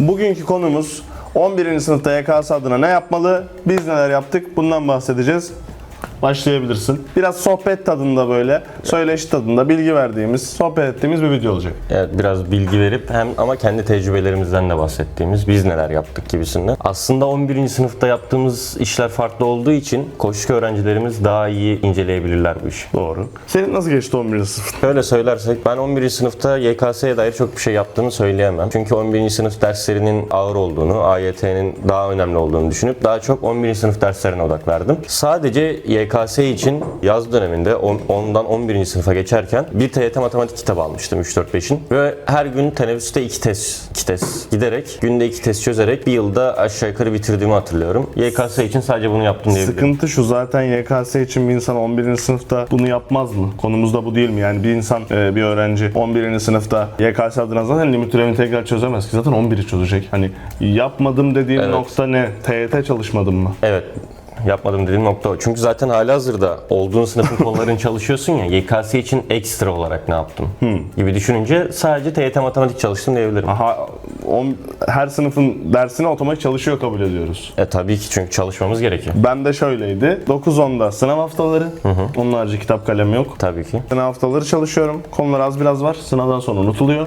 Bugünkü konumuz 11. sınıfta YKS adına ne yapmalı? Biz neler yaptık? Bundan bahsedeceğiz. Başlayabilirsin. Biraz sohbet tadında böyle, söyleşi tadında bilgi verdiğimiz, sohbet ettiğimiz bir video olacak. Evet biraz bilgi verip hem ama kendi tecrübelerimizden de bahsettiğimiz biz neler yaptık gibisinden. Aslında 11. sınıfta yaptığımız işler farklı olduğu için koşuk öğrencilerimiz daha iyi inceleyebilirler bu işi. Doğru. Senin nasıl geçti 11. sınıf? Şöyle söylersek ben 11. sınıfta YKS'ye dair çok bir şey yaptığını söyleyemem. Çünkü 11. sınıf derslerinin ağır olduğunu, AYT'nin daha önemli olduğunu düşünüp daha çok 11. sınıf derslerine odak verdim. Sadece YKS için yaz döneminde on- ondan 11. sınıfa geçerken bir TYT matematik kitabı almıştım 3-4-5'in ve her gün teneffüste 2 test, 2 test giderek günde 2 test çözerek bir yılda aşağı yukarı bitirdiğimi hatırlıyorum. YKS için sadece bunu yaptım diyebilirim. Sıkıntı şu zaten YKS için bir insan 11. sınıfta bunu yapmaz mı? Konumuz da bu değil mi? Yani bir insan, e, bir öğrenci 11. sınıfta YKS adına zaten limit türevini tekrar çözemez ki. Zaten 11'i çözecek. Hani yapmadım dediğin Evet. nokta ne? TYT çalışmadın mı? Evet. Yapmadım dediğim nokta o. Çünkü zaten halihazırda olduğun sınıfın konularını çalışıyorsun ya. YKS için ekstra olarak ne yaptım gibi düşününce sadece TYT matematik çalıştım diyebilirim. Aha, on, her sınıfın dersine otomatik çalışıyor kabul ediyoruz. E tabii ki çünkü çalışmamız gerekiyor. Ben de şöyleydi. 9-10'da sınav haftaları. Onun harici kitap kalem yok. Tabii ki. Sınav haftaları çalışıyorum. Konular az biraz var. Sınavdan sonra unutuluyor.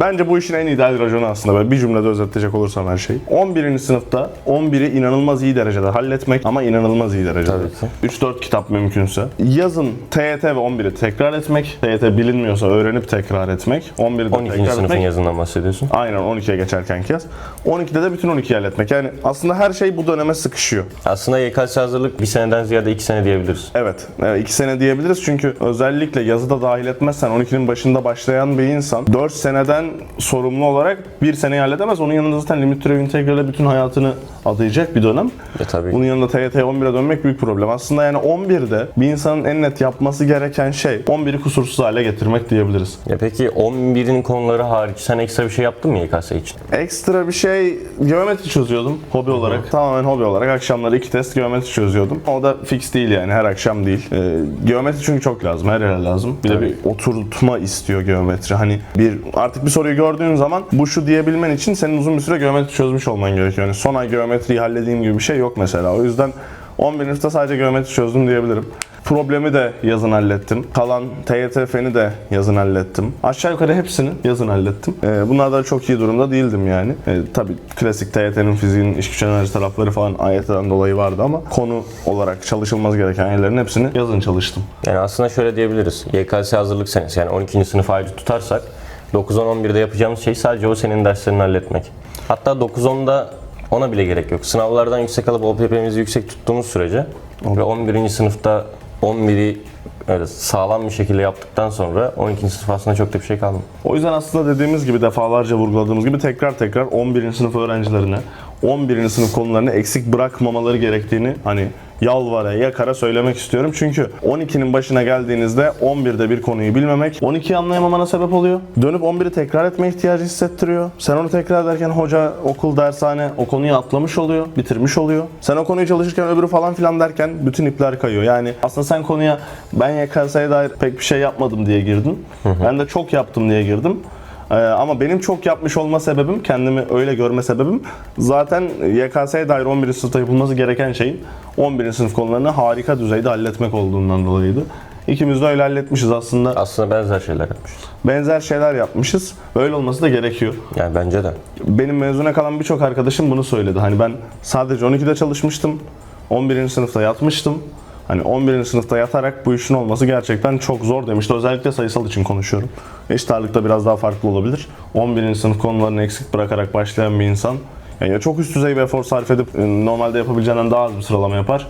Bence bu işin en ideal raconu aslında. Böyle bir cümlede özetleyecek olursam her şeyi. 11. sınıfta 11'i inanılmaz iyi derecede halletmek ama inanılmaz iyi derecede. Tabii ki. 3-4 kitap mümkünse. Yazın TYT ve 11'i tekrar etmek. TYT bilinmiyorsa öğrenip tekrar etmek. 11'i de 12. tekrar sınıfın etmek. yazından bahsediyorsun. Aynen 12'ye geçerken yaz. 12'de de bütün 12'yi halletmek. Yani aslında her şey bu döneme sıkışıyor. Aslında YKS hazırlık bir seneden ziyade iki sene diyebiliriz. Evet, evet, iki sene diyebiliriz çünkü özellikle yazı da dahil etmezsen 12'nin başında başlayan bir insan 4 seneden sorumlu olarak bir seneyi halledemez. Onun yanında zaten limit türevi integrale bütün hayatını adayacak bir dönem. E tabii. Bunun yanında TYT 11'e dönmek büyük problem. Aslında yani 11'de bir insanın en net yapması gereken şey 11'i kusursuz hale getirmek diyebiliriz. Ya peki 11'in konuları hariç sen ekstra bir şey yaptın mı YKS için? Ekstra bir şey geometri çözüyordum hobi olarak. Tamamen hobi olarak akşamları iki test geometri çözüyordum. O da fix değil yani her akşam değil. Ee, geometri çünkü çok lazım her yere lazım. Bir de Tabii. bir oturtma istiyor geometri. Hani bir artık bir soruyu gördüğün zaman bu şu diyebilmen için senin uzun bir süre geometri çözmüş olman gerekiyor. Yani son ay geometriyi halledeyim gibi bir şey yok mesela. O yüzden 11. sınıfta sadece geometri çözdüm diyebilirim. Problemi de yazın hallettim. Kalan TYT-F'ni de yazın hallettim. Aşağı yukarı hepsini yazın hallettim. Ee, bunlarda çok iyi durumda değildim yani. Ee, tabii klasik TYT'nin fiziğin iş güç enerji tarafları falan AYT'den dolayı vardı ama konu olarak çalışılmaz gereken yerlerin hepsini yazın çalıştım. Yani aslında şöyle diyebiliriz. YKS hazırlık senesi yani 12. sınıf ayrı tutarsak 9-10-11'de yapacağımız şey sadece o senin derslerini halletmek. Hatta 9-10'da ona bile gerek yok. Sınavlardan yüksek alıp OPP'mizi yüksek tuttuğumuz sürece ve 11. sınıfta 11'i öyle sağlam bir şekilde yaptıktan sonra 12. sınıf aslında çok da bir şey kalmıyor. O yüzden aslında dediğimiz gibi defalarca vurguladığımız gibi tekrar tekrar 11. sınıf öğrencilerine 11. sınıf konularını eksik bırakmamaları gerektiğini hani yalvara yakara söylemek istiyorum. Çünkü 12'nin başına geldiğinizde 11'de bir konuyu bilmemek 12'yi anlayamamana sebep oluyor. Dönüp 11'i tekrar etme ihtiyacı hissettiriyor. Sen onu tekrar ederken hoca, okul, dershane o konuyu atlamış oluyor, bitirmiş oluyor. Sen o konuyu çalışırken öbürü falan filan derken bütün ipler kayıyor. Yani aslında sen konuya ben YKS'ye dair pek bir şey yapmadım diye girdin. Ben de çok yaptım diye girdim. Ee, ama benim çok yapmış olma sebebim, kendimi öyle görme sebebim zaten YKS'ye dair 11. sınıfta yapılması gereken şeyin 11. sınıf konularını harika düzeyde halletmek olduğundan dolayıydı. İkimiz de öyle halletmişiz aslında. Aslında benzer şeyler yapmışız. Benzer şeyler yapmışız. Öyle olması da gerekiyor. Yani bence de. Benim mezuna kalan birçok arkadaşım bunu söyledi. Hani ben sadece 12'de çalışmıştım. 11. sınıfta yatmıştım. Hani 11. sınıfta yatarak bu işin olması gerçekten çok zor demişti. Özellikle sayısal için konuşuyorum. Eşit ağırlıkta biraz daha farklı olabilir. 11. sınıf konularını eksik bırakarak başlayan bir insan yani ya çok üst düzey bir efor sarf edip e, normalde yapabileceğinden daha az bir sıralama yapar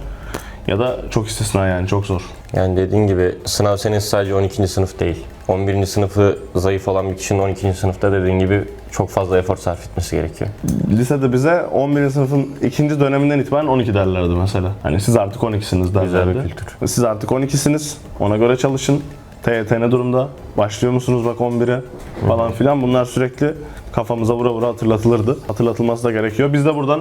ya da çok istisna yani çok zor. Yani dediğin gibi sınav senesi sadece 12. sınıf değil. 11. sınıfı zayıf olan bir kişinin 12. sınıfta dediğin gibi çok fazla efor sarf etmesi gerekiyor. Lisede bize 11. sınıfın ikinci döneminden itibaren 12 derlerdi mesela. Hani siz artık 12'siniz derlerdi. Güzel bir kültür. Siz artık 12'siniz. Ona göre çalışın. TYT ne durumda? Başlıyor musunuz bak 11'e? Falan filan. Bunlar sürekli kafamıza vura vura hatırlatılırdı. Hatırlatılması da gerekiyor. Biz de buradan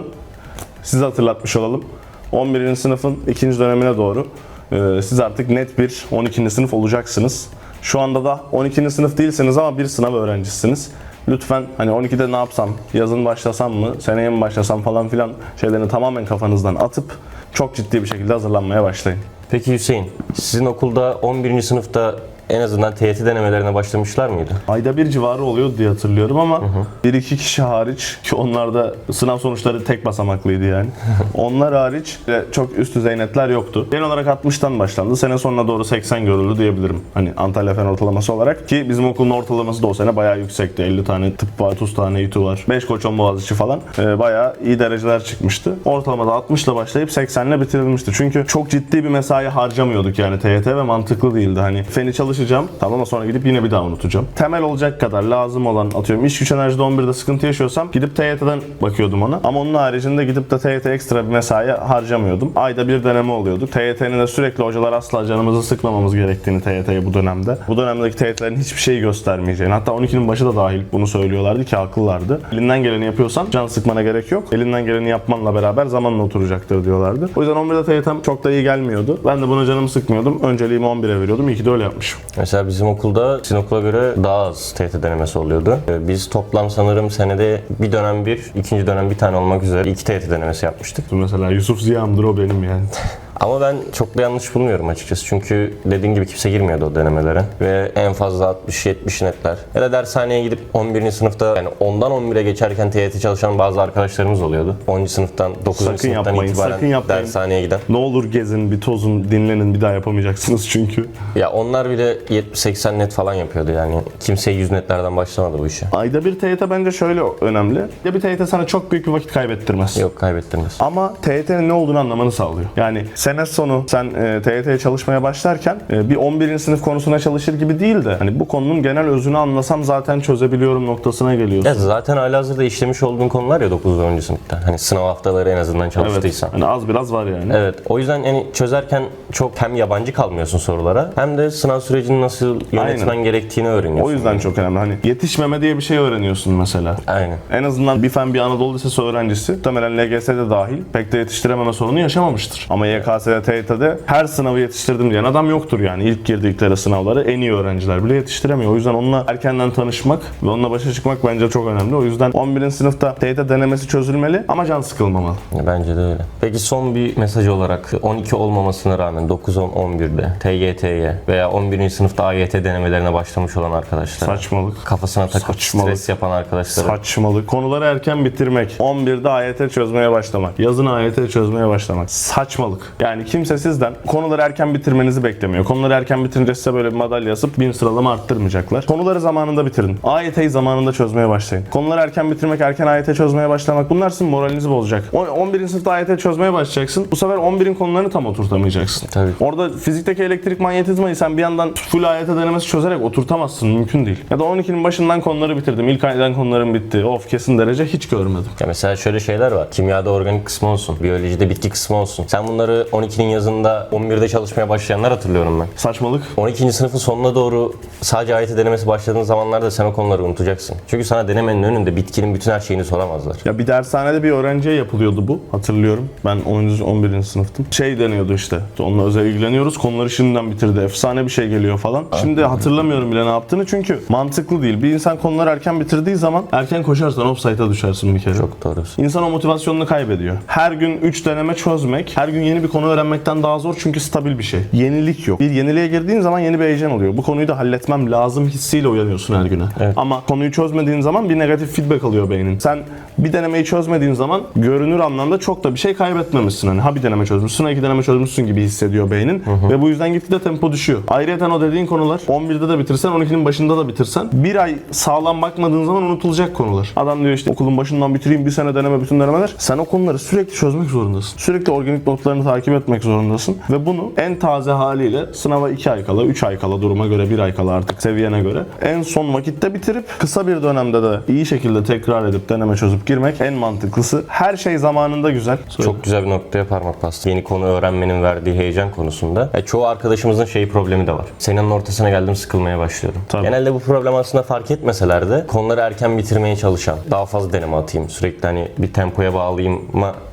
size hatırlatmış olalım. 11. sınıfın ikinci dönemine doğru e, siz artık net bir 12. sınıf olacaksınız. Şu anda da 12. sınıf değilsiniz ama bir sınav öğrencisiniz. lütfen hani 12'de ne yapsam, yazın başlasam mı, seneye mi başlasam falan filan şeylerini tamamen kafanızdan atıp çok ciddi bir şekilde hazırlanmaya başlayın. Peki Hüseyin, sizin okulda 11. sınıfta en azından TYT denemelerine başlamışlar mıydı? Ayda bir civarı oluyordu diye hatırlıyorum ama bir iki kişi hariç ki onlar da sınav sonuçları tek basamaklıydı yani. onlar hariç çok üst düzey netler yoktu. Genel olarak 60'tan başlandı. Sene sonuna doğru 80 görüldü diyebilirim. Hani Antalya Fen ortalaması olarak ki bizim okulun ortalaması da o sene bayağı yüksekti. 50 tane tıp var, 30 tane İTÜ var. 5 koçon boğaziçi falan. E, bayağı iyi dereceler çıkmıştı. Ortalamada 60 ile başlayıp 80 ile bitirilmişti. Çünkü çok ciddi bir mesai harcamıyorduk yani TYT ve mantıklı değildi. Hani feni çalışacağım tamam ama sonra gidip yine bir daha unutacağım. Temel olacak kadar lazım olan atıyorum iş güç enerjide 11'de sıkıntı yaşıyorsam gidip TYT'den bakıyordum ona. Ama onun haricinde gidip de TYT ekstra bir mesai harcamıyordum. Ayda bir deneme oluyordu. TYT'nin de sürekli hocalar asla canımızı sıkmamamız gerektiğini TYT'ye bu dönemde. Bu dönemdeki TYT'lerin hiçbir şeyi göstermeyeceğini. Hatta 12'nin başı da dahil bunu söylüyorlardı ki haklılardı. Elinden geleni yapıyorsan can sıkmana gerek yok. Elinden geleni yapmanla beraber zamanla oturacaktır diyorlardı. O yüzden 11'de TYT'm çok da iyi gelmiyordu. Ben de buna canımı sıkmıyordum. Önceliğimi 11'e veriyordum. İyi ki de öyle yapmışım. Mesela bizim okulda sizin okula göre daha az TYT denemesi oluyordu. Ee, Biz toplam sanırım senede bir dönem bir, ikinci dönem bir tane olmak üzere iki TYT denemesi yapmıştık. Mesela Yusuf Ziya'mdır o benim yani. Ama ben çok da yanlış bulmuyorum açıkçası. Çünkü dediğim gibi kimse girmiyordu o denemelere. Ve en fazla 60-70 netler. Ya da dershaneye gidip 11. sınıfta yani 10'dan 11'e geçerken TYT çalışan bazı arkadaşlarımız oluyordu. 10. sınıftan 9. Sakın sınıftan yapmayın, itibaren sakın yapmayın. dershaneye giden. Ne olur gezin, bir tozun, dinlenin bir daha yapamayacaksınız çünkü. Ya onlar bile 70-80 net falan yapıyordu yani. Kimse 100 netlerden başlamadı bu işe. Ayda bir TYT bence şöyle önemli. Ya bir TYT sana çok büyük bir vakit kaybettirmez. Yok kaybettirmez. Ama TYT'nin ne olduğunu anlamanı sağlıyor. Yani sene sonu sen e, TYT'ye çalışmaya başlarken e, bir 11. sınıf konusuna çalışır gibi değil de hani bu konunun genel özünü anlasam zaten çözebiliyorum noktasına geliyorsun. Ya zaten halihazırda işlemiş olduğun konular ya 9 ve 10. sınıfta. Hani sınav haftaları en azından Evet. çalıştıysan. Hani az biraz var yani. Evet. O yüzden yani çözerken çok hem yabancı kalmıyorsun sorulara hem de sınav sürecini nasıl yönetmen Aynen. gerektiğini öğreniyorsun. O yüzden çok önemli. Hani yetişmeme diye bir şey öğreniyorsun mesela. Aynen. En azından bir fen bir Anadolu Lisesi öğrencisi muhtemelen LGS'de dahil pek de yetiştirememe sorunu yaşamamıştır. Ama YKS'de, TYT'de her sınavı yetiştirdim diyen adam yoktur yani. İlk girdikleri sınavları en iyi öğrenciler bile yetiştiremiyor. O yüzden onunla erkenden tanışmak ve onunla başa çıkmak bence çok önemli. O yüzden 11. sınıfta TYT denemesi çözülmeli ama can sıkılmamalı. Bence de öyle. Peki son bir mesaj olarak 12 olmamasına rağmen 9, 10, 11'de TYT'ye veya 11. sınıfta AYT denemelerine başlamış olan arkadaşlar. Saçmalık. Kafasına takıp Saçmalık. stres yapan arkadaşlara. Saçmalık. Konuları erken bitirmek. 11'de AYT çözmeye başlamak. Yazın AYT çözmeye başlamak. Saçmalık. Yani kimse sizden konuları erken bitirmenizi beklemiyor. Konuları erken bitirince size böyle bir madalya asıp bin sıralama arttırmayacaklar. Konuları zamanında bitirin. AYT'yi zamanında çözmeye başlayın. Konuları erken bitirmek, erken AYT çözmeye başlamak bunlar sizin moralinizi bozacak. O- 11. sınıfta AYT çözmeye başlayacaksın. Bu sefer 11'in konularını tam oturtamayacaksın. Tabii. Orada fizikteki elektrik manyetizmayı sen bir yandan full AYT denemesi çözerek oturtamazsın. Mümkün değil. Ya da 12'nin başından konuları bitirdim. İlk aydan konularım bitti. Of kesin derece hiç görmedim. Ya mesela şöyle şeyler var. Kimyada organik kısmı olsun, biyolojide bitki kısmı olsun. Sen bunları 12'nin yazında 11'de çalışmaya başlayanlar hatırlıyorum ben. Saçmalık. 12. sınıfın sonuna doğru sadece AYT denemesi başladığın zamanlarda sen o konuları unutacaksın. Çünkü sana denemenin önünde bitkinin bütün her şeyini soramazlar. Ya bir dershanede bir öğrenciye yapılıyordu bu. Hatırlıyorum. Ben 10. 11. sınıftım. Şey deniyordu işte. Onunla özel ilgileniyoruz. Konuları şimdiden bitirdi. Efsane bir şey geliyor falan. Şimdi hatırlamıyorum bile ne yaptığını çünkü mantıklı değil. Bir insan konuları erken bitirdiği zaman erken koşarsan offside'a düşersin bir kere. Çok doğrusu. İnsan o motivasyonunu kaybediyor. Her gün 3 deneme çözmek, her gün yeni bir konu öğrenmekten daha zor çünkü stabil bir şey. Yenilik yok. Bir yeniliğe girdiğin zaman yeni bir heyecan oluyor. Bu konuyu da halletmem lazım hissiyle uyanıyorsun her güne. Ama konuyu çözmediğin zaman bir negatif feedback alıyor beynin. Sen bir denemeyi çözmediğin zaman görünür anlamda çok da bir şey kaybetmemişsin. Hani ha bir deneme çözmüşsün, ha iki deneme çözmüşsün gibi hissediyor beynin. Ve bu yüzden gitgide tempo düşüyor. Ayrıca o dediğin konular 11'de de bitirsen, 12'nin başında da bitirsen bir ay sağlam bakmadığın zaman unutulacak konular. Adam diyor işte okulun başından bitireyim bir sene deneme bütün denemeler. Sen o konuları sürekli çözmek zorundasın. Sürekli organik notlarını takip etmek zorundasın. Ve bunu en taze haliyle sınava 2 ay kala, 3 ay kala duruma göre 1 ay kala artık seviyene göre en son vakitte bitirip kısa bir dönemde de iyi şekilde tekrar edip deneme çözüp girmek en mantıklısı. Her şey zamanında güzel. Söyle. Çok güzel bir noktaya parmak bastı. Yeni konu öğrenmenin verdiği heyecan konusunda. Ya çoğu arkadaşımızın şey problemi de var. Senenin ortasına geldim sıkılmaya başlıyorum. Tabii. Genelde bu problem aslında fark etmeseler de konuları erken bitirmeye çalışan, daha fazla deneme atayım, sürekli hani bir tempoya bağlayayım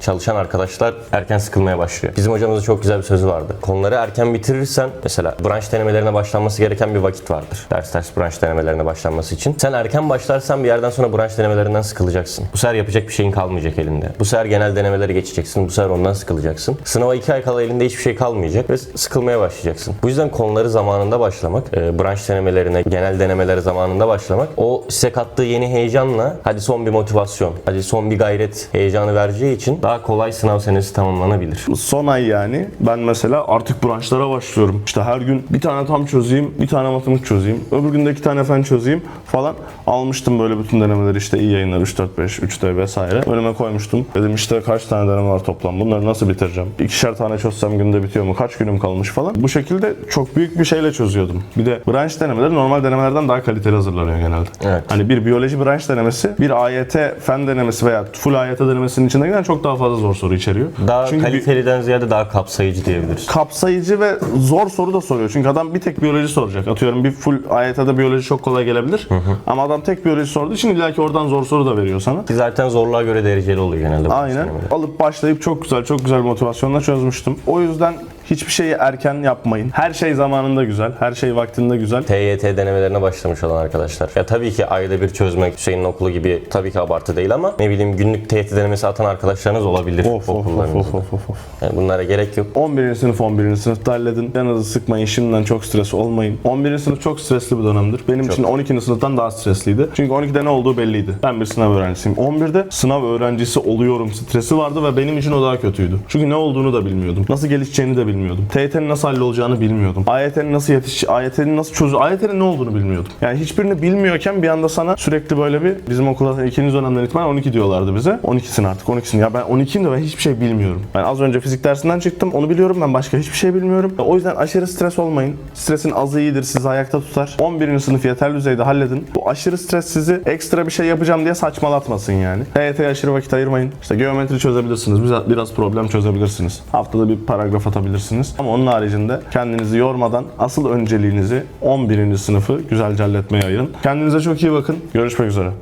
çalışan arkadaşlar erken sıkılmaya başlıyor. Biz Bizim hocamızın çok güzel bir sözü vardı. Konuları erken bitirirsen mesela branş denemelerine başlanması gereken bir vakit vardır. Ders ders branş denemelerine başlanması için. Sen erken başlarsan bir yerden sonra branş denemelerinden sıkılacaksın. Bu sefer yapacak bir şeyin kalmayacak elinde. Bu sefer genel denemeleri geçeceksin. Bu sefer ondan sıkılacaksın. Sınava iki ay kala elinde hiçbir şey kalmayacak ve sıkılmaya başlayacaksın. Bu yüzden konuları zamanında başlamak, e, branş denemelerine, genel denemelere zamanında başlamak o size kattığı yeni heyecanla hadi son bir motivasyon, hadi son bir gayret heyecanı vereceği için daha kolay sınav senesi tamamlanabilir. Son ay yani ben mesela artık branşlara başlıyorum. İşte her gün bir tane tam çözeyim, bir tane matematik çözeyim, öbür gün de iki tane fen çözeyim falan. Almıştım böyle bütün denemeleri işte iyi yayınlar 3, 4, 5, 3'te vesaire. Önüme koymuştum. Dedim işte kaç tane deneme var toplam bunları nasıl bitireceğim? İkişer tane çözsem günde bitiyor mu? Kaç günüm kalmış falan. Bu şekilde çok büyük bir şeyle çözüyordum. Bir de branş denemeleri normal denemelerden daha kaliteli hazırlanıyor genelde. Evet. Hani bir biyoloji branş denemesi, bir AYT fen denemesi veya full AYT denemesinin içinde giden çok daha fazla zor soru içeriyor. Daha Çünkü kaliteliden ziyade daha kapsayıcı diyebiliriz. kapsayıcı ve zor soru da soruyor. Çünkü adam bir tek biyoloji soracak. Atıyorum bir full AYT'de biyoloji çok kolay gelebilir. Ama adam tek biyoloji sorduğu için illaki oradan zor soru da veriyor sana. Ki zaten zorluğa göre dereceli oluyor genelde. Aynen. Alıp başlayıp çok güzel, çok güzel bir motivasyonla çözmüştüm. O yüzden hiçbir şeyi erken yapmayın. Her şey zamanında güzel, her şey vaktinde güzel. TYT denemelerine başlamış olan arkadaşlar. Ya tabii ki ayda bir çözmek Hüseyin'in okulu gibi tabii ki abartı değil ama ne bileyim günlük TYT denemesi atan arkadaşlarınız olabilir Of of of of of of. Yani bunlara gerek yok. 11. sınıf 11. sınıfta halledin. Canınızı sıkmayın. Şimdiden çok stres olmayın. 11. sınıf çok stresli bir dönemdir. Benim için 12. sınıftan daha stresliydi. Çünkü 12'de ne olduğu belliydi. Ben bir sınav öğrencisiyim. 11'de sınav öğrencisi oluyorum stresi vardı ve benim için o daha kötüydü. Çünkü ne olduğunu da bilmiyordum. Nasıl gelişeceğini de bilmiyordum. TYT'nin nasıl hallolacağını bilmiyordum. AYT'nin nasıl yetiş AYT'nin nasıl çözü AYT'nin ne olduğunu bilmiyordum. Yani hiçbirini bilmiyorken bir anda sana sürekli böyle bir bizim okulda ikinci dönemden itibaren 12 diyorlardı bize. 12'sin artık 12'sin. Ya ben 12'yim de ben hiçbir şey bilmiyorum. Ben az önce fizik dersinden çıktım. Onu biliyorum. Ben başka hiçbir şey bilmiyorum. O yüzden aşırı stres olmayın. Stresin azı iyidir. Sizi ayakta tutar. 11. sınıf yeterli düzeyde halledin. Bu aşırı stres sizi ekstra bir şey yapacağım diye saçmalatmasın yani. TYT'ye aşırı vakit ayırmayın. İşte geometri çözebilirsiniz. Biraz, biraz problem çözebilirsiniz. Haftada bir paragraf atabilirsiniz. Ama onun haricinde kendinizi yormadan asıl önceliğinizi 11. sınıfı güzelce halletmeye ayırın. Kendinize çok iyi bakın. Görüşmek üzere.